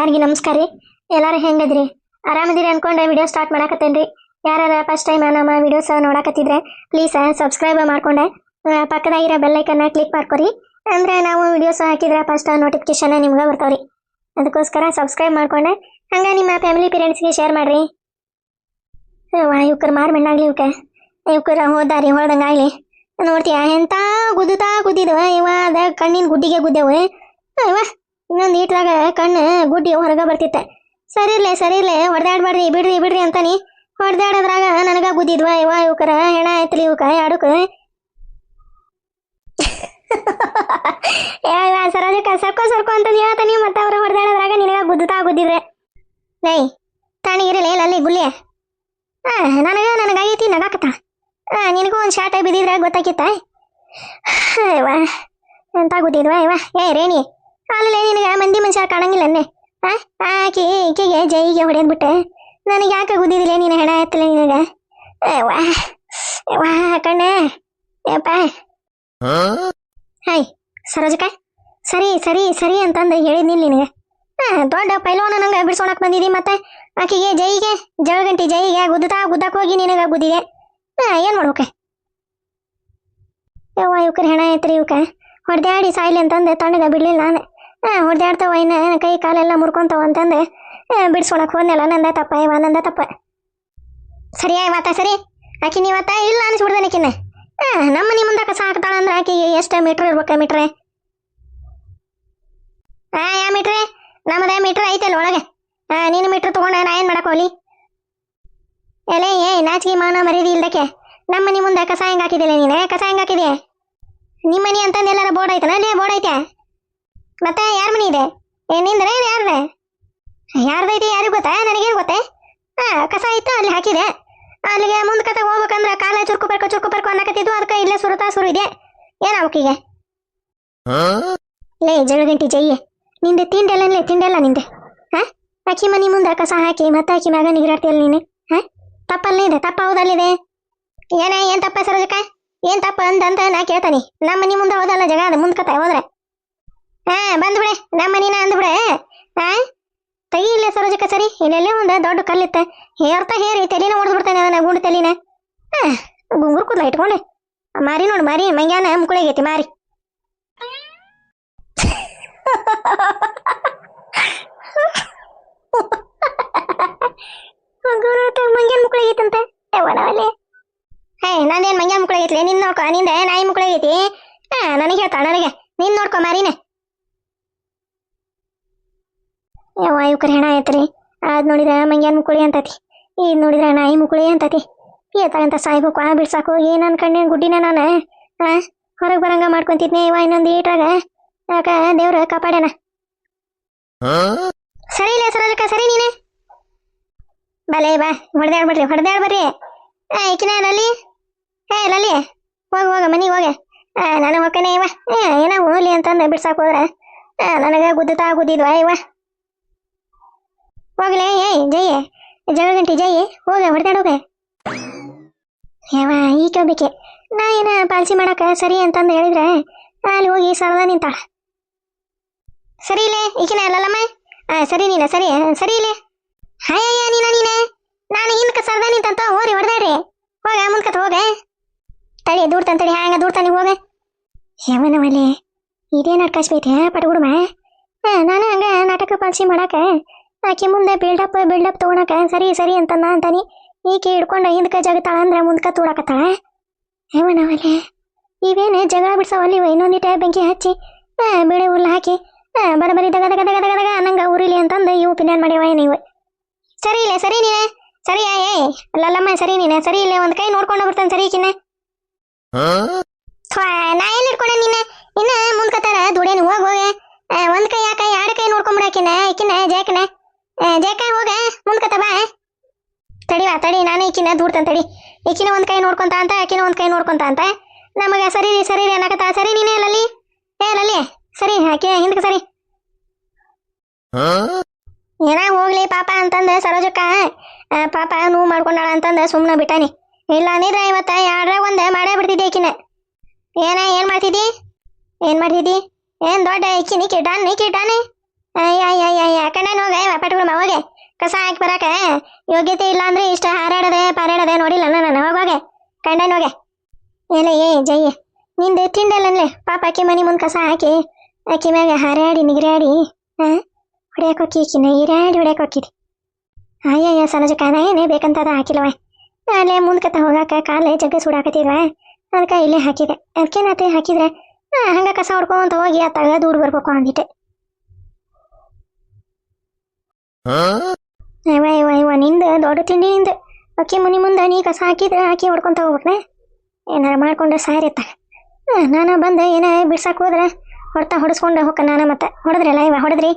ಎಲ್ಲರಿಗೂ ನಮಸ್ಕಾರ ರೀ. ಎಲ್ಲರೂ ಹೆಂಗದ್ರಿ? ಆರಾಮದಿರಿ ಅನ್ಕೊಂಡೆ ವಿಡಿಯೋ ಸ್ಟಾರ್ಟ್ ಮಾಡಾಕತ್ತೇನ್ರಿ. ಯಾರು ಫಸ್ಟ್ ಟೈಮ್ ನಮ್ಮ ವಿಡಿಯೋಸ್ ನೋಡಕತ್ತಿದ್ರೆ ಪ್ಲೀಸ್ ಸಬ್ಸ್ಕ್ರೈಬ್ ಮಾಡ್ಕೊಂಡೆ. ಪಕ್ಕದಾಗಿರೋ ಬೆಲ್ಲೈಕನ್ನ ಕ್ಲಿಕ್ ಮಾಡ್ಕೊರಿ. ಅಂದ್ರೆ ನಾವು ವಿಡಿಯೋಸ್ ಹಾಕಿದ್ರೆ ಫಸ್ಟ್ ನೋಟಿಫಿಕೇಶನ್ ನಿಮ್ಗೆ ಬರ್ತಾವ್ರಿ. ಅದಕ್ಕೋಸ್ಕರ ಸಬ್ಸ್ಕ್ರೈಬ್ ಮಾಡ್ಕೊಂಡೆ. ಹಂಗ ನಿಮ್ಮ ಫ್ಯಾಮಿಲಿ ಪೇರೆಂಟ್ಸ್ಗೆ ಶೇರ್ ಮಾಡ್ರಿ. ಇವ್ಕರ್ ಮಾರ್ ಮಣ್ಣಾಗ್ಲಿ ಇವಕ್ಕೆ ಇವ್ಕರ ಹೋದಾರಿ ಹೊಳ್ದಂಗಾಗ್ಲಿ ನೋಡ್ತೀಯ, ಎಂತ ಗುದ್ದುತ್ತಾ ಗುದ್ದಿದ್ವ ಇವ ಅದ ಕಣ್ಣಿನ ಗುಡ್ಡಿಗೆ ಗುದ್ದೆವು ಇವ ಇನ್ನೊಂದು ಈಟ್ರಾಗ ಕಣ್ಣು ಗುಡ್ಡಿ ಹೊರಗೆ ಬರ್ತಿತ್ತೆ. ಸರಿ ಇರ್ಲೆ ಸರಿ ಇರ್ಲೆ ಹೊಡೆದಾಡ್ಬಾರ್ರಿ ಬಿಡ್ರಿ ಬಿಡ್ರಿ ಅಂತಾನೆ. ಹೊಡೆದಾಡೋದ್ರಾಗ ನನಗ ಗುದ್ದಿದ್ವ ಇವ ಇವಕರ ಹೆಣ ಆಯ್ತಲಿ ಇವಕ ಯಾಡಕ ಸರೋಜಕ್ಕ ಸರ್ಕೋ ಸರ್ಕೋ ಅಂತ ಹೇಳ್ತಾನೆ ಮತ್ತೆ ಅವ್ರ ಹೊಡೆದಾಡೋದ್ರಾಗ ನಿನಗ ಗುದ್ದುತ್ತಾ ಗುದ್ದಿದ್ರೆ ಲೈ ತಾಣಿಗಿರಲಿ ಅಲ್ಲಿ ಗುಲ್ಲಿ. ಹಾ ನನಗ ನನಗಾಗೈತಿ ನಗಾಕತ್ತ. ಹಾ ನಿನಗೂ ಒಂದು ಶಾರ್ಟ್ ಬಿದ್ದಿದ್ರೆ ಗೊತ್ತಾಕಿತ್ತ? ಎಂತ ಗುದ್ದಿದ್ವ ಇವ? ಏ, ರೇಣಿ ಅಲ್ಲೇ ನಿನಗೆ ಮಂದಿ ಮನುಷ್ಯ ಕಾಣಂಗಿಲ್ಲನ್ನೇ ಆ? ಆಕೆ, ಈಕೆಗೆ ಜೈಗೆ ಹೊಡೆದ್ಬಿಟ್ಟೆ ನನಗೆ ಯಾಕೆ ಗುದ್ದಿದಿಲ್ಲ ನೀನು ಹೆಣ ಎತ್ತಲೆ ನಿನಗ? ವಾ ವಾ ಕಣ್ಣೆ. ಯಪ್ಪ ಹಾಯ್ ಸರೋಜಕ ಸರಿ ಸರಿ ಸರಿ ಅಂತಂದು ಹೇಳಿದ್ನಿಲ್ಲ ನಿನಗೆ. ದೊಡ್ಡ ಪೈಲವಾನ ನಂಗೆ ಬಿಡ್ಸೋಣಕ್ ಬಂದಿದಿ ಮತ್ತೆ? ಆಕಿಗೆ ಜೈಗೆ ಜಳಗಂಟಿ ಜೈಗೆ ಗುದ್ದುತ್ತಾ ಗುದ್ದಕ್ ಹೋಗಿ ನಿನಗೆ ಗುದ್ದಿದೆ. ಏನು ಮಾಡ್ಬೇಕೆ? ಯವ್ವ ಇವಕ್ರ ಹೆಣ ಐತ್ರಿ ಇವಕ್ಕೆ ಹೊಡೆದಾಡಿ ಸಾಯ್ಲಿ ಅಂತಂದೆ ತಣ್ಣಗೆ ಬಿಡ್ಲಿಲ್ಲ ನಾನು. ಹೊಡೆದಾಡ್ತಾವ ಇನ್ನ. ಕೈ ಕಾಲೆಲ್ಲ ಮುರ್ಕೊಂತಾವ ಅಂತಂದು. ಬಿಡ್ಸ್ಕೊಳಕ್ ಹೋದ್ನಲ್ಲ, ನಂದ ತಪ್ಪ, ಇವ ನಂದ ತಪ್ಪ. ಸರಿ ಆಯ್ವಾತ ಸರಿ. ಆಕಿ ನೀವತ್ತ ಇಲ್ಲ ಅನ್ಸ್ಬಿಡ್ದೆ ಆಕಿನ ನಮ್ಮ ಮನೆ ಮುಂದೆ ಕಸ ಅಂದ್ರೆ ಆಕಿಗೆ ಎಷ್ಟು ಮೀಟ್ರ್ ಇರ್ಬೇಕ ಮೀಟ್ರೆ? ಹಾ ಯಾ ಮೀಟ್ರೆ? ನಮ್ಮದೇ ಮೀಟ್ರ್ ಐತಲ್ಲ ಒಳಗೆ. ಹಾ ನೀನು ಮೀಟ್ರ್ ತಗೊಂಡ, ನಾ ಏನು ಮಾಡಕ್ ಹೋಗ್ಲಿ? ಎಲೆ, ಏ, ನಾಚಿಕೆ ಮಾನ ಮರೀದಿ ಇಲ್ದಕ್ಕೆ. ನಮ್ಮ ಮನೆ ಮುಂದೆ ಕಸ ಹೆಂಗ್ ಹಾಕಿದಿಲ್ಲ ನೀನು? ಕಸ ಹೆಂಗ್ ಹಾಕಿದೆ ನಿಮ್ಮ ಮನೆ ಅಂತಂದು ಎಲ್ಲಾರ ಬೋರ್ಡ್ ಐತನ? ಅಲ್ಲೇ ಮತ್ತೆ ಯಾರ ಮನೆ ಇದೆ? ನಿಂದ್ರೆ ಏನು ಯಾರ್ದೆ ಇದೆ ಯಾರಿಗೂ ಗೊತ್ತಾ? ನನಗೇನು ಗೊತ್ತೇ? ಹಾ ಕಸ ಇತ್ತು ಅಲ್ಲಿ ಹಾಕಿದೆ. ಅಲ್ಲಿಗೆ ಮುಂದೆ ಕತೆ ಹೋಗ್ಬೇಕಂದ್ರೆ ಕಾಲ ಚುರುಕು ಬರ್ಕೊ ಚುರುಕು ಬರ್ಕೊ ಅನ್ನಕತ್ತಿದ್ದು ಅದಕ್ಕೆ ಇಲ್ಲೇ ಸುರತಾ ಸುರು ಇದೆ. ಏನಾವಕ್ಕೀಗೆ ಲೇ ಜಳಗಂಟಿ ಜಯ್ಯೆ ನಿಂದೆ ತಿಂಡೆಲ್ಲ ತಿಂಡೆಲ್ಲ ನಿಂದೆ. ಹಾ? ಅಕ್ಕಿ ಮನಿ ಮುಂದೆ ಕಸ ಹಾಕಿ ಮತ್ತೆ ಅಕ್ಕಿ ಮ್ಯಾಗ ನಿಗಿರಾಡ್ತಿಯಲ್ಲ ನೀನು? ಹಾ? ತಪ್ಪಲ್ಲೇ ಇದೆ ತಪ್ಪ ಹೌದಲ್ಲಿದೆ. ಏನ ಏನ್ ತಪ್ಪ ಸರೋಜಕ್ಕ? ಏನ್ ತಪ್ಪ ಅಂತ ನಾ ಕೇಳ್ತಾನಿ. ನಮ್ಮ ಮನಿ ಮುಂದೆ ಹೋದಲ್ಲ ಜಗ ಅದು ಮುಂದ್ಕತ ಹೋದ್ರೆ. ಹಾ ಬಂದ್ಬಿಡೆ ನಮ್ಮ ಮನಿನ ಅಂದ್ಬಿಡೆ ಹಾ ತೆಗಿ ಇಲ್ಲ ಸರೋಜಕ್ಕ ಸರಿ ಇಲ್ಲೆಲ್ಲೇ ಒಂದ ದೊಡ್ಡ ಕಲ್ಲಿತ್ತ. ಹೇರ್ತಾ ಹೇರಿ ತಲೆನ ಹೊಡೆದು ಬಿಡ್ತಾನೆ ನನ್ನ ಗುಂಡು ತಲೆನ. ಗುಂಗುರು ಕೂದಲ ಇಟ್ಕೊಂಡೆ. ಮಾರಿ ನೋಡು, ಮಾರಿ. ಮಂಗ್ಯಾನ ಮುಕ್ಕಳಾಗೈತಿ ಮಾರಿ. ಮಂಗ್ಯಾನ ಮುಕ್ಕಳಾಗೈತಂತ ಯಾವನವಲ್ಲಿ ಹೇ, ನಂದೇನ್ ಮಂಗ್ಯಾನ ಮುಕ್ಕಳಾಗೈತಿ ನಿನ್ ನೋಡ್ಕೊ, ನಿಂದ ನಾಯಿ ಮುಕ್ಕಳಾಗೈತಿ ನನಗೆ ಹೇಳ್ತಾ ನನಗೆ. ನೀನ್ ನೋಡ್ಕೊ, ಮಾರಿನೇ. ಇವ್ಕರ ಹೆಣ ಐತ್ರಿ ಅದು ನೋಡಿದ್ರೆ ಮಂಗ್ಯಾನ ಮುಕುಳಿ ಅಂತತಿ. ಈ ನೋಡಿದ್ರೆ ನಾಯಿ ಮುಕುಳಿ ಅಂತತಿ. ಏತಾಗಂತ ಸಾಯ್ಬೇಕು ಆ ಬಿಡ್ಸಾಕು ನನ್ನ ಅನ್ಕಂಡೆ ಗುಡ್ಡಿನ ನಾನು? ಆ? ಹೊರಗೆ ಬರಂಗ ಮಾಡ್ಕೊಂತಿದ್ನೆ ಇವ ಇನ್ನೊಂದು ಈಟ್ರಾಗ ಯಾಕ ದೇವ್ರ ಕಾಪಾಡ್ಯಾನ. ಸರಿ ಇಲ್ಲ ಸರೋಜಕ್ಕ, ಸರಿ ನೀನೆ? ಬಲೆ, ಬಾ ಹೊಡೆದಾಡ್ಬಿಡ್ರಿ ಹೊಡೆದಾಡ್ಬರ್ರಿ ಆ ಈಕಿನ ಲಲ್ಲಿ? ಏ, ಲಲ್ಲಿ, ಹೋಗ ಹೋಗ, ಮನೆಗೆ ಹೋಗ. ನಾನು ಹೊಕ್ಕನೆ ಇವ ಏ ಏನೋ ಹೋಗ್ಲಿ ಅಂತಂದು ಬಿಡ್ಸಾಕ್ ಹೋದ್ರ? ನನಗೆ ಗುದ್ದತಾ ಗುದ್ದಿದ್ವಾ ಇವ ಹೋಗ್ಲೇ, ಏಯ್ ಜಗಳ ಗಂಟೆ ಜಯ, ಹೋಗ ಹೊಡೆದಾಡೋಗ ಯಾವ ಈ ಕೇಳ್ಬೇಕೆ ನಾ ಏನ ಪಾಲ್ಸಿ ಮಾಡಕ ಸರಿ ಅಂತಂದು ಹೇಳಿದ್ರೆ ಅಲ್ಲಿ ಹೋಗಿ ಸರದ ನಿಂತಾಳ ಸರಿ ಇಲ್ಲೇ ಈಕಿನ ಅಲ್ಲಲ್ಲಮ್ಮ ಸರಿ ನೀನ, ಸರಿ ಸರಿ ಇಲ್ಲೇ ಹಾಯಯ್ಯ ನೀನ, ನೀನೆ? ನಾನು ಹಿಂದಕ್ಕೆ ಸರದ ನಿಂತಂತ ಹೋರಿ, ಹೊಡೆದಾಡ್ರಿ. ಹೋಗ, ಮುಂದ್ಕತ್ ಹೋಗ. ತಡಿ, ದೂಡ್ತಾನ ತಡಿ ಹ್ಯಾಂಗ ದೂಡ್ತಾನೆ ಹೋಗ. ಯಾವನವಲ್ಲಿ ಇದೇನು ನಾಟಕ ಪಟಗುಡುಮ. ಪಟ್ಬಿಡುಮ ನಾನು ಹಂಗ ನಾಟಕ ಪಾಲಿಸಿ ಮಾಡಾಕ ಆಕೆ ಮುಂದೆ ಬಿಲ್ಡಪ್ ಬಿಲ್ಡಪ್ ತಗೊಳಕ ಸರಿ ಸರಿ ಅಂತ ನಾ ಅಂತಾನೆ ಈಕೆ ಹಿಡ್ಕೊಂಡು ಹಿಂದಕ್ಕೆ ಜಗತಾಳ ಅಂದ್ರೆ ಮುಂದಕ ತೋಡಕತ್ತಾಳ ಯಾವನವಲ್ಲಿ ಇವೇನು ಜಗಳ ಬಿಡ್ಸವಲ್ಲಿ ಇನ್ನೊಂದಿಟ ಬೆಂಕಿ ಹಚ್ಚಿ ಬೇಳೆ ಹುಲ್ಲು ಹಾಕಿ ಬರಬರಿ ದಗ ದಗ ದಗ ದಗ ದಗ, ಅನ್ನಂಗ ಉರಿಲಿ ಅಂತಂದು ಇವು ಪಿನ್ಯಾನ್ ಮಾಡ್ಯಾವ ನೀವು ಸರಿ ಇಲ್ಲ, ಸರಿ ನೀನೆ, ಸರಿ, ಏ ಅಲ್ಲಲ್ಲಮ್ಮ ಸರಿ ನೀನೆ, ಸರಿ ಇಲ್ಲ ಒಂದ್ ಕೈ ನೋಡ್ಕೊಂಡು ಬರ್ತಾನೆ ಸರಿ ಈಕಿನ ಥ್ವಾ, ನಾ ಎಲ್ಲಿ ಹಿಡ್ಕೊಂಡೆ ನೀನ ಇನ್ನ ಮುಂದ್ಕತ್ತಾರ ದುಡೇನು ಹೋಗ್ ಹೋಗೆ ಆ, ಒಂದ್ ಕೈ ಯಾಕ ಎರಡು ಕೈ ನೋಡ್ಕೊಂಬಿಡಾಕಿನ ಈಕಿನ ಜೇಕನ ಜೇಕ ಹೋಗ ಮುಂದ್ಕತ್ತ ಬಾ ತಡಿವಾ ತಡಿ ನಾನು ಈಕಿನ ದೂಡ್ತಾನೆ ತಡಿ ಈಕಿನ ಒಂದು ಕೈ ನೋಡ್ಕೊಂತ ಅಂತ, ಆಕಿನ ಒಂದು ಕೈ ನೋಡ್ಕೊಂತ ಅಂತ. ನಮಗೆ ಸರಿ ರೀ ಸರಿ ರೀ ಅನ್ನಕತ್ತ? ಸರಿ ನೀನೇ ಲಲ್ಲಿ? ಏ ಲಲ್ಲಿ, ಸರಿ, ಆಕೆ ಹಿಂದಕ್ಕೆ ಸರಿ. ಏನ ಹೋಗ್ಲಿ ಪಾಪ ಅಂತಂದ ಸರೋಜಕ್ಕ ಪಾಪ ನೋವು ಮಾಡ್ಕೊಂಡಾಳ ಅಂತಂದ ಸುಮ್ಮನೆ ಬಿಟ್ಟಾನಿ. ಇಲ್ಲ ಅಂದಿದ್ರೆ ಇವತ್ತ ಯಾರ ಒಂದ ಮಾಡೇ ಬಿಡ್ತಿದ್ದೆ ಈಕಿನ ಏನ, ಏನ್ ಮಾಡ್ತಿದ್ದಿ? ಏನ್ ಮಾಡ್ತಿದ್ದಿ? ಏನ್ ದೊಡ್ಡ ಈಕಿನಿ ನಿಕ್ಕಿ ಡಾನೆ ಅಯ್ಯ ಅಯ್ಯ ಅಯ್ಯ ಕಣ್ಣನ್ ಹೋಗ ಪಟ್ಬಿಡಮ್ಮ ಹೋಗೆ. ಕಸ ಹಾಕಿ ಬರಾಕ ಯೋಗ್ಯತೆ ಇಲ್ಲ ಅಂದ್ರೆ ಇಷ್ಟ ಹಾರಾಡದೆ ಪಾರಾಡದೆ ನೋಡಿಲ್ಲ ನಾನು. ಹೋಗೋಗೆ ಕಂಡನ್ ಹೋಗೆ. ಏಲ, ಏ ಜಯ್ಯ ನಿಂದು ತಿಂಡಲ್ಲನ್ಲೆ? ಪಾಪ ಆಕಿ ಮನೆ ಮುಂದೆ ಕಸ ಹಾಕಿ ಅಕ್ಕಿ ಮ್ಯಾಗ ಹಾರಾಡಿ, ನಿಗಿರಾಡಿ ಹಾ ಹೊಡ್ಯಾಕ್ ಹೋಗಿ ಈಕಿನ ಹಿರಾಡಿ ಹೊಡ್ಯಾಕ್ ಹೋಗಿದಿ ಅಯ್ಯಯ್ಯ, ಸನಜ ಕಾನ, ಏನೇ ಬೇಕಂತದ ಹಾಕಿಲ್ವ ಅಲ್ಲೇ ಮುಂದ್ಕತ್ತ ಹೋಗಾಕ ಕಾಲೇ ಜಗ್ಗ ಸುಡಾಕತ್ತಿದ್ವ. ಅದಕ್ಕೆ ಇಲ್ಲೇ ಹಾಕಿದೆ. ಅದಕ್ಕೇನತ್ತೆ ಹಾಕಿದ್ರೆ? ಹಂಗ ಕಸ ಹೊಡ್ಕೊಂತ ಹೋಗಿ ಅತ್ತಾಗ ದೂರ ಬರ್ಬೇಕು ಅಂದಿಟ್ಟೆ ಇವ ಇವ ಇವ ನಿಂದ ದೊಡ್ಡ ತಿಂಡಿ ನಿಂದ ಅಕ್ಕಿ ಮುನಿ ಮುಂದೆ ನೀ ಕಸ ಹಾಕಿದ್ರೆ ಹಾಕಿ ಹೊಡ್ಕೊಂತ ಹೋಗ್ಬೇಕನೆ ಏನಾರ ಮಾಡ್ಕೊಂಡು ಸಾರಿತ್ತ ನಾನು ಬಂದು, ಏನ ಬಿಡ್ಸಕ್ಕೆ ಹೋದ್ರೆ ಹೊಡ್ತಾ ಹೊಡೆಸ್ಕೊಂಡು ಹೋಗ ನಾನು ಮತ್ತೆ. ಹೊಡೆದ್ರಲ್ಲ, ಇವ ಹೊಡೆದ್ರಿ?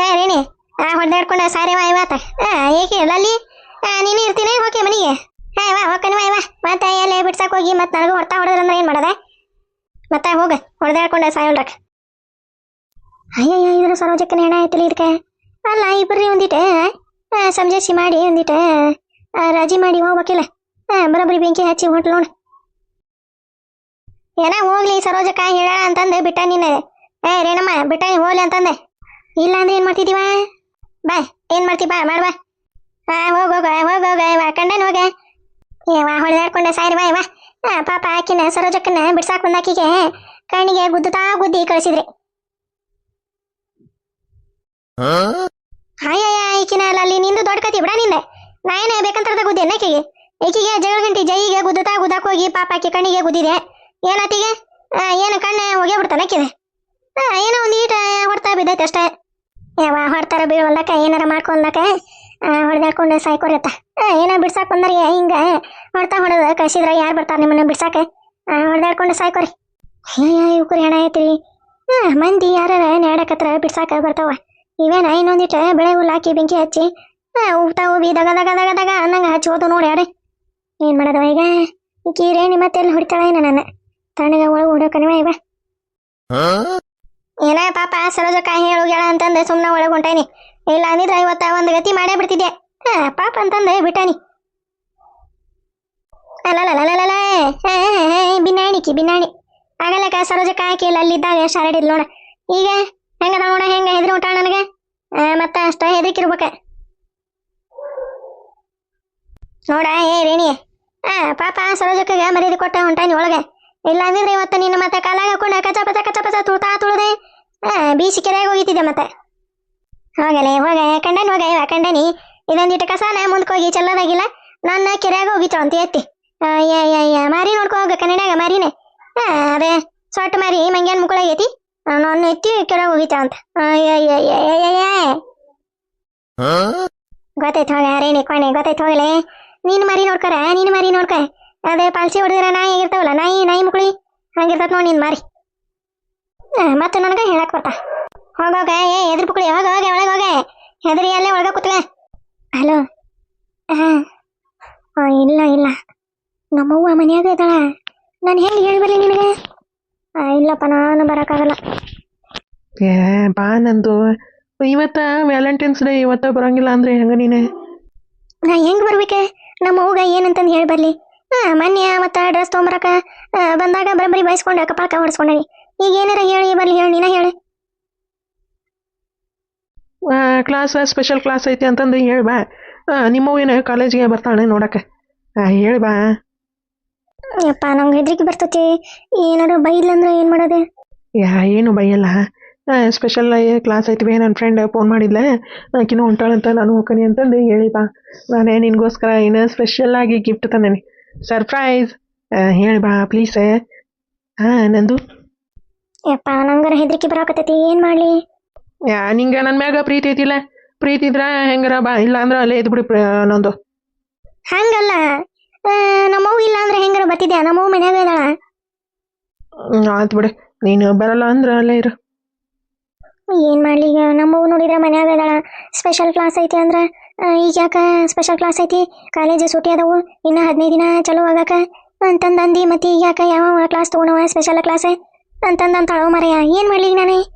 ಏ, ರೇಣಿ, ಆ, ಹೊಡೆದಾಡ್ಕೊಂಡು ಸಾರಿ ವಾ ಇವಾತ ಆ ಏಕೆ ಅಲ್ಲಿ ನೀನು ಇರ್ತೀನಿ? ಹೋಕೆ ಮನೆಗೆ. ಹಾ ವಾ ಹೋಗ್ಕನಿ ವಾ, ಇವ. ಮತ್ತೆ ಎಲ್ಲೇ ಬಿಡ್ಸಕ್ಕೆ ಹೋಗಿ, ಮತ್ತೆ ನನಗೂ ಹೊಡ್ತಾ ಹೊಡೆದ್ರಂದ್ರೆ ಏನು ಮಾಡೋದೆ? ಮತ್ತೆ ಹೋಗ, ಹೊಡೆದಾಡ್ಕೊಂಡ ಸಾಯೋಲ್ರಕ್ ಅಯ್ಯಯ್ಯ, ಇದ್ರ ಸರೋಜಕ್ಕನ ಹೆಣ ಆಯ್ತಿಲ್ಲ ಇದಕ್ಕೆ? ಅಲ್ಲ ಇಬ್ಬರಿ ಒಂದಿಟ್ಟೆ ಆ, ಸಮಜಾಯಿಸಿ ಮಾಡಿ ಒಂದಿಟ್ಟೆ ಆ, ರಾಜಿ ಮಾಡಿ ಹೋಗ್ಬೇಕಿಲ್ಲ. ಬರೋಬ್ಬರಿ ಬೆಂಕಿ ಹಚ್ಚಿ ಹೊಟ್ಲು ನೋಡು. ಏನ ಹೋಗ್ಲಿ ಸರೋಜಕ್ಕ ಹೇಳ ಅಂತಂದೆ ಬಿಟ್ಟ ನೀನೆ ಏ ರೇಣಮ್ಮ ಬಿಟ್ಟ ಹೋಗ್ಲಿ ಅಂತಂದೆ. ಇಲ್ಲ ಅಂದ್ರೆ ಏನ್ ಮಾಡ್ತಿದೀವ ಬಾ ಏನ್ ಮಾಡ್ತಿ ಬಾ ಮಾಡ್ಬಾ ಹಾ ಹೋಗ ಹೋಗ ಹೋಗ ಹೋಗ ಕಂಡನ್ ಹೋಗ. ಏವಾ ಹೊಡೆದಾಡ್ಕೊಂಡೆ ಸಾಯ್ರಿ ಬಾ ಇವ ಪಾಪ ಆಕಿನ ಸರೋಜಕ್ಕನ ಬಿಡ್ಸಾಕ್ ಬಂದಾಕಿಗೆ ಕಣ್ಣಿಗೆ ಗುದ್ದುತ್ತಾ ಗುದ್ದಿ ಕಳಿಸಿದ್ರಿ. ಹಾಯಯ್ಯ ಈಕಿನ ಅಲ್ಲ ನಿಂದು ದೊಡ್ಡ ಕತಿ ಬಿಡ ನಿಂದೆ. ನಾ ಏನೇ ಬೇಕಂತ ಗುದ್ದೆ ಆಕಿಗೆ? ಈಕಿಗೆ ಜಗಳ ಗಂಟಿ ಜೈಗೆ ಗುದ್ದುತ್ತಾ ಗುದ್ದಾಕ್ ಹೋಗಿ ಪಾಪ ಆಕಿ ಕಣ್ಣಿಗೆ ಗುದ್ದಿದೆ. ಏನಾತಿಗೆ ಆ, ಏನು ಕಣ್ಣೆ ಹೋಗೇ ಬಿಡ್ತಾನೆ ಆ, ಏನೋ ಒಂದು ಈಟ ಹೊಡ್ತಾ ಬಿದ್ದೈತೆ ಅಷ್ಟೇ. ಯಾವ ಹೊಡ್ತಾರ ಬೀಳವಲ್ಲಕ ಏನಾರ ಮಾಡ್ಕೊಂಡಕ ಹೊಡೆದಾಡ್ಕೊಂಡು ಸಾಯ್ಕೊರತ್ತ ಏನೋ ಬಿಡ್ಸಾಕ್ ಬಂದ್ರಿ ಹಿಂಗ ಹೊಡ್ತಾ ಹೊಡೆದ ಕಸಿದ್ರ ಯಾರು ಬರ್ತಾರೆ ನಿಮ್ಮನ್ನ ಬಿಡ್ಸಾಕ? ಹೊಡೆದಾಡ್ಕೊಂಡು ಸಾಯ್ಕೊರಿ. ಇವ್ಕರು ಹೆಣ ಐತ್ರಿ. ಮಂದಿ ಯಾರ ನ್ಯಾಡಕತ್ರ ಬಿಡ್ಸಾಕ ಬರ್ತಾವ. ಇವೇನ ಇನ್ನೊಂದಿಟ ಬೆಳೆ ಹುಲ್ಲು ಹಾಕಿ ಬೆಂಕಿ ಹಚ್ಚಿ ಉಗ್ತಾ ಉಬಿ ದಗ ದಗ ದಗ ದಗ ಅನ್ನಂಗ ಹಚ್ಚಿ ಹೋದ ನೋಡಿ ಯಾರೇ ಏನು ಮಾಡೋದವ ಈಗ? ಈಕಿ ರೇಣಿ ಮತ್ತೆ ಎಲ್ಲಿ ಹೊಡಿತಾಳ ಏನ ನನ್ನ? ತಣ್ಣಗ ಒಳಗೆ ಹೊಡೋಕನಿವ ಇವ ಏನ ಪಾಪ ಸರೋಜಕ್ಕ ಹೇಳುಗ್ಯಾಳ ಅಂತಂದೆ ಸುಮ್ಮನೆ ಒಳಗೆ ಹೊಂಟೈನಿ ಇಲ್ಲ ಅಂದಿದ್ರೆ ಇವತ್ತ ಒಂದು ಗತಿ ಮಾಡೇ ಬಿಡ್ತಿದ್ದೆ. ಪಾಪ ಅಂತಂದೆ ಬಿಟ್ಟಾನಿ. ಅಲ್ಲಲ್ಲ ಬಿನ್ನಾಣಿಕಿ ಬಿನ್ನಾಣಿ. ಆಗಲ್ಲಕ್ಕ ಸರೋಜಕ್ಕ ಹಾಕಿ ಇಲ್ಲ ಅಲ್ಲಿದ್ದಾಗ ಶಾರಡಿಲ್ ನೋಡ. ಈಗ? ಹೆಂಗದ ನೋಡ, ಹೆಂಗ ಹೆದ್ರಿ ಊಟ ನನಗೆ? ಮತ್ತ ಅಷ್ಟ ಹೆದರಿಕಿರ್ಬೇಕ. ನೋಡ, ಏ, ರೇಣಿ, ಆ, ಪಾಪ ಸರೋಜಕ್ಕಗ ಮರ್ಯಾದೆ ಕೊಟ್ಟ ಹೊಂಟಾನಿ ಒಳಗೆ. ಇಲ್ಲ ಅಂದಿದ್ರೆ ಇವತ್ತು ನಿನ್ನ ಮತ್ತೆ ಕಾಲಾಗ ಹಾಕೊಂಡ ಕಚ ಪಚ ಕಚ ಪಚ ತುಳ್ತಾ ತುಳ್ದೆ ಬೀಸಿ ಕೆರೆಯಾಗ ಹೋಗಿತ್ತಿದ್ದೆ ಮತ್ತೆ. ಹೋಗಲೇ, ಹೋಗ, ಕಂಡನಿ, ಹೋಗ, ಇವ ಕಂಡನಿ. ಇದೊಂದಿಟ್ಟು ಕಸಾನ ಮುಂದ್ಕೋಗಿ ಹೋಗಿ ಚೆಲ್ಲದಾಗಿಲ್ಲ. ನನ್ನ ಕೆರೆಯಾಗ ಹೋಗಿತ್ತು ಅಂತ ಎತ್ತಿ. ಮಾರಿ ನೋಡ್ಕೊ ಹೋಗ ಕನ್ನಡಾಗ ಮಾರಿನೇ. ಅದೇ ಸೊಟ್ಟ ಮಾರಿ ಮಂಗ್ಯಾನ್ ಮುಕ್ಕಳಾಗೈತಿ. ನಾನು ಎತ್ತಿ ಕೆಳಗೆ ಹೋಗಿತ ಅಂತ. ಗೊತ್ತಾಯ್ತು ಹೋಗ ರೇಣಿ ಕೊನೆ ಗೊತ್ತಾಯ್ತು ಹೋಗಲೆ ನೀನು ಮರಿ ನೋಡ್ಕರ ನೀನು ಮರಿ ನೋಡ್ಕ ಅದೇ ಪಾಲ್ಸಿ ಹೊಡೆದ್ರೆ ನಾಯಿ ಇರ್ತಾವಲ್ಲ ನಾಯಿ ನಾಯಿ ಮುಕ್ಳಿ ಹಂಗಿರ್ತತ್ ನೋಡಿ ನೀನು ಮಾರಿ ಮತ್ತೆ ನನಗೆ ಹೇಳಕ್ ಬರ್ತಾ ಹೋಗೋಗ ಏ ಎದ್ರ ಪುಕ್ಳಿ ಹೋಗ ಹೋಗ ಒಳಗೆ ಹೋಗ ಹೆದರಿ ಅಲ್ಲೇ ಒಳಗ ಕೂತ್ಕ ಹಲೋ ಹಾಂ ಇಲ್ಲ ಇಲ್ಲ ನಮ್ಮವ್ವ ಮನ್ಯಾಗ ಇದ್ದಾಳ ನಾನು ಹೆಂಗೆ ಹೇಳಿ ಬರ್ಲಿ ನಿನಗೆ ಇಲ್ಲಪ್ಪ ನಾನು ಬರೋಕ್ಕಾಗಲ್ಲ. ಏ ಬಾ ನಂದು. ಇವತ್ತ ವ್ಯಾಲೆಂಟೈನ್ಸ್ ಡೇ ಇವತ್ತ ಬರಂಗಿಲ್ಲ ಅಂದ್ರೆ ಹೆಂಗ ನೀನೆ? ನಾ ಹೆಂಗ್ ಬರ್ಬೇಕೆ? ನಮ್ಮ ಅವ್ಗ ಏನಂತಂದು ಹೇಳಿ ಬರ್ಲಿ. ಹಾ ಮೊನ್ನೆ ಮತ್ತ ಡ್ರೆಸ್ ತೊಗೊಂಬರಕ ಬಂದಾಗ ಬರಬರಿ ಬಯಸ್ಕೊಂಡೆ ಕಪಾಳಕ ಹೊಡ್ಸ್ಕೊಂಡೇನಿ ಈಗ ಏನಾರ ಹೇಳಿ ಬರ್ಲಿ ಹೇಳಿ ನೀನ ಹೇಳಿ. ಕ್ಲಾಸ್ ಸ್ಪೆಷಲ್ ಕ್ಲಾಸ್ ಐತಿ ಅಂತಂದು ಹೇಳಿ ಬಾ. ನಿಮ್ಮವ್ ಏನು ಕಾಲೇಜಿಗೆ ಬರ್ತಾಳೆ ನೋಡಕ್ಕೆ. ಹೇಳಿ ಬಾ. ಯಪ್ಪ ನಂಗೆ ಹೆದ್ರಿಕೆ ಬರ್ತೈತಿ. ಏನಾರ ಬೈದ್ಲಂದ್ರೆ ಏನು ಮಾಡೋದೆ? ಯಾ ಏನು ಬೈಯಲ್ಲ. ಸ್ಪೆಷಲ್ ಕ್ಲಾಸ್ ಐತಿವಿ ನನ್ನ ಫ್ರೆಂಡ್ ಫೋನ್ ಮಾಡಿದ್ಲೆ. ಆಕಿನೂ ಹೊಂಟಾಳಂತ ನಾನು ಹೋಗ್ತೀನಿ ಅಂತಂದು ಹೇಳಿ ಬಾ. ನಾನೇ ನಿನಗೋಸ್ಕರ ಏನು ಸ್ಪೆಷಲ್ ಆಗಿ ಗಿಫ್ಟ್ ತಂದೇನಿ. ಸರ್ಪ್ರೈಸ್ ಹೇಳಿ ಬಾ ಪ್ಲೀಸ್ ಹಾಂ ನಂದು? ಯಪ್ಪ ನಂಗಾರ ಹೆದ್ರಿಕೆ ಬರಾಕತ್ತೈತಿ. ಏನು ಮಾಡಲಿ? ಯಾ ನಿಂಗೆ ನನ್ನ ಮ್ಯಾಗ ಪ್ರೀತಿ ಐತಿಲ್ಲ. ಪ್ರೀತಿ ಇದ್ರ ಹೆಂಗಾರ ಬಾ ಇಲ್ಲ ಅಂದ್ರೆ ಅಲ್ಲೇ ಇದ್ಬಿಡಿ ನಂದು. ಹಂಗಲ್ಲ. ಆ, ನಮ್ಮವ್ವ ಇಲ್ಲ ಅಂದ್ರೆ ಹೆಂಗಾರ ಬತ್ತಿದ್ಯಾ ನಮ್ಮವ್ ಮನ್ಯಾಗ ಇದಾಳ ಆಯ್ತು ಬಿಡು. ನೀನು ಬರಲ್ಲ ಅಂದ್ರೆ ಅಲ್ಲೇ ಇರು. ಏನ್ ಮಾಡ್ಲಿ ಈಗ? ನಮ್ಮವ್ವ ನೋಡಿದ್ರೆ ಮನ್ಯಾಗ ಇದಾಳ ಸ್ಪೆಷಲ್ ಕ್ಲಾಸ್ ಐತಿ ಅಂದ್ರ ಈಗ ಯಾಕ ಸ್ಪೆಷಲ್ ಕ್ಲಾಸ್ ಐತಿ? ಕಾಲೇಜ್ ಸೂಟಿ ಅದಾವು. ಇನ್ನ ಹದಿನೈದು ದಿನ ಚಲೋ ಆಗಾಕ. ಅಂತಂದ್ ಅಂದಿ ಮತ್ತೆ ಈಗ ಯಾಕ ಯಾವ ಕ್ಲಾಸ್ ತಗೊಂಡವ? ಸ್ಪೆಷಲ್ ಕ್ಲಾಸ್ ಅಂತಂದ್ ಅಂತ ಅಳವ ಮರೆಯ ಏನ್ ಮಾಡ್ಲಿ ನಾನೇ ನಾನು?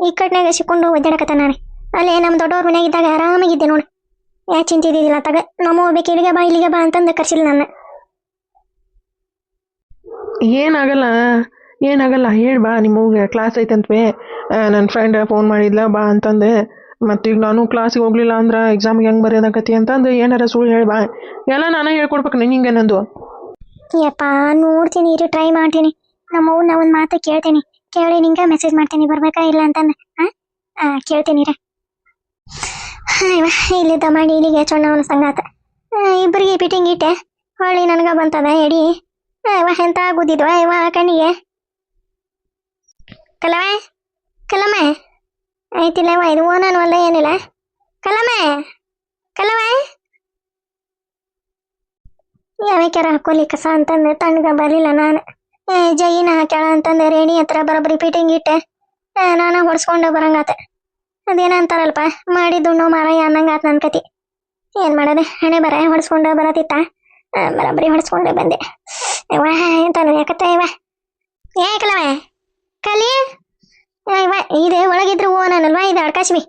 ಈ ಕಟ್ನಾಗ ಸಿಕ್ಕೊಂಡು ಒದ್ದಾಡಕತ್ತ ನಾನೇ ಅಲ್ಲೇ ನಮ್ಮ ದೊಡ್ಡವ್ರ ಮನ್ಯಾಗ ಇದ್ದಾಗ ಆರಾಮಾಗಿದ್ದೆ ನೋಡು. ಯಾಕೆ ಇದ್ದಿದ್ದಿಲ್ಲ ತಗ. ನಮ್ಮ ಹೋಗ್ಬೇಕು ಇಲ್ಲಿಗೆ ಬಾ ಇಲ್ಲಿಗೆ ಬಾ ಅಂತಂದು ಕರ್ಸಿಲ್ಲ ನಾನು. ಏನಾಗಲ್ಲ ಏನಾಗಲ್ಲ ಹೇಳಿ ಬಾ ನಿಮಗೆ ಕ್ಲಾಸ್ ಐತಂತ್ವೇ. ನನ್ನ ಫ್ರೆಂಡ್ ಫೋನ್ ಮಾಡಿದ್ಲ ಬಾ ಅಂತಂದೆ. ಮತ್ತು ಈಗ ನಾನು ಕ್ಲಾಸಿಗೆ ಹೋಗ್ಲಿಲ್ಲ ಅಂದ್ರೆ ಎಕ್ಸಾಮ್ಗೆ ಹೆಂಗೆ ಬರೆಯೋದಾಗತಿ ಅಂತಂದು ಏನಾರ ಸುಳ್ಳು ಹೇಳಿ ಬಾ. ಎಲ್ಲ ನಾನೇ ಹೇಳ್ಕೊಡ್ಬೇಕು ನಿಂಗೆ ನಂದು. ಯಪ್ಪ ನೋಡ್ತೀನಿ ಇರು ಟ್ರೈ ಮಾಡ್ತೀನಿ. ನಮ್ಮ ಅವ್ನ ಒಂದು ಮಾತು ಕೇಳ್ತೀನಿ. ಕೇಳಿ ನಿಂಗೆ ಮೆಸೇಜ್ ಮಾಡ್ತೀನಿ ಬರ್ಬೇಕಾ ಇಲ್ಲ ಅಂತಂದು. ಹಾಂ ಕೇಳ್ತೀನಿ ರೀ ಇಲ್ಲಿದ್ದ ಮಾಡಿ, ಇಲ್ಲಿಗೆ ಚೊಣ್ಣವನ ಸಂಗಾತ. ಇಬ್ಬರಿಗೆ ಫಿಟ್ಟಿಂಗ್ ಇಟ್ಟೆ. ಹೊಳ್ಳಿ ನನಗ ಬಂತದ, ಎಡಿ. ಇವ ಎಂತ ಗುದ್ದಿದ್ವ ಇವ ಕಣ್ಣಿಗೆ. ಕಲವೆ ಕಲಮೆ ಐತಿಲ್ಲ ವಾ, ಇದು ಓನನ್ ಒಲ್ಲ ಏನಿಲ್ಲ. ಕಲಮೆ ಕಲವೆ ಯಾವ್ಯಾಕ್ಯಾರ ಹಾಕೋಲಿ ಕಸ ಅಂತಂದು ತಣ್ಣಗ ಬರಲಿಲ್ಲ ನಾನು. ಏ, ಜೈನ ಹಾಕ್ಯಾಳ ಅಂತಂದ, ರೇಣಿ ಹತ್ರ ಬರೋಬ್ಬರಿ ಫಿಟ್ಟಿಂಗ್ ಇಟ್ಟೆ. ನಾನು ಹೊಡ್ಸ್ಕೊಂಡು ಬರಂಗಾತೆ. ಅದೇನ ಅಂತಾರಲ್ಪ ಮಾಡಿದ್ದು ಮಾರಯ್ಯ ಮಾರಾಯ ಅನ್ನಂಗಾತ ನನ್ನ ಕತಿ. ಏನು ಮಾಡೋದು? ಹಣೆ ಬರ ಹೊಡ್ಸ್ಕೊಂಡು ಬರತಿತ್ತ? ಬರೋಬ್ಬರಿ ಹೊಡ್ಸ್ಕೊಂಡೆ ಬಂದೆ. ಇವ ಎಂತಾನು ಯಾಕತ್ತ ಇವ ಏ ಕಲಿ? ಇವ ಇದೆ ಒಳಗಿದ್ರು ಓ ನಾನಲ್ವಾ ಇದು ಅಡ್ಕಾಶ್ವಿ.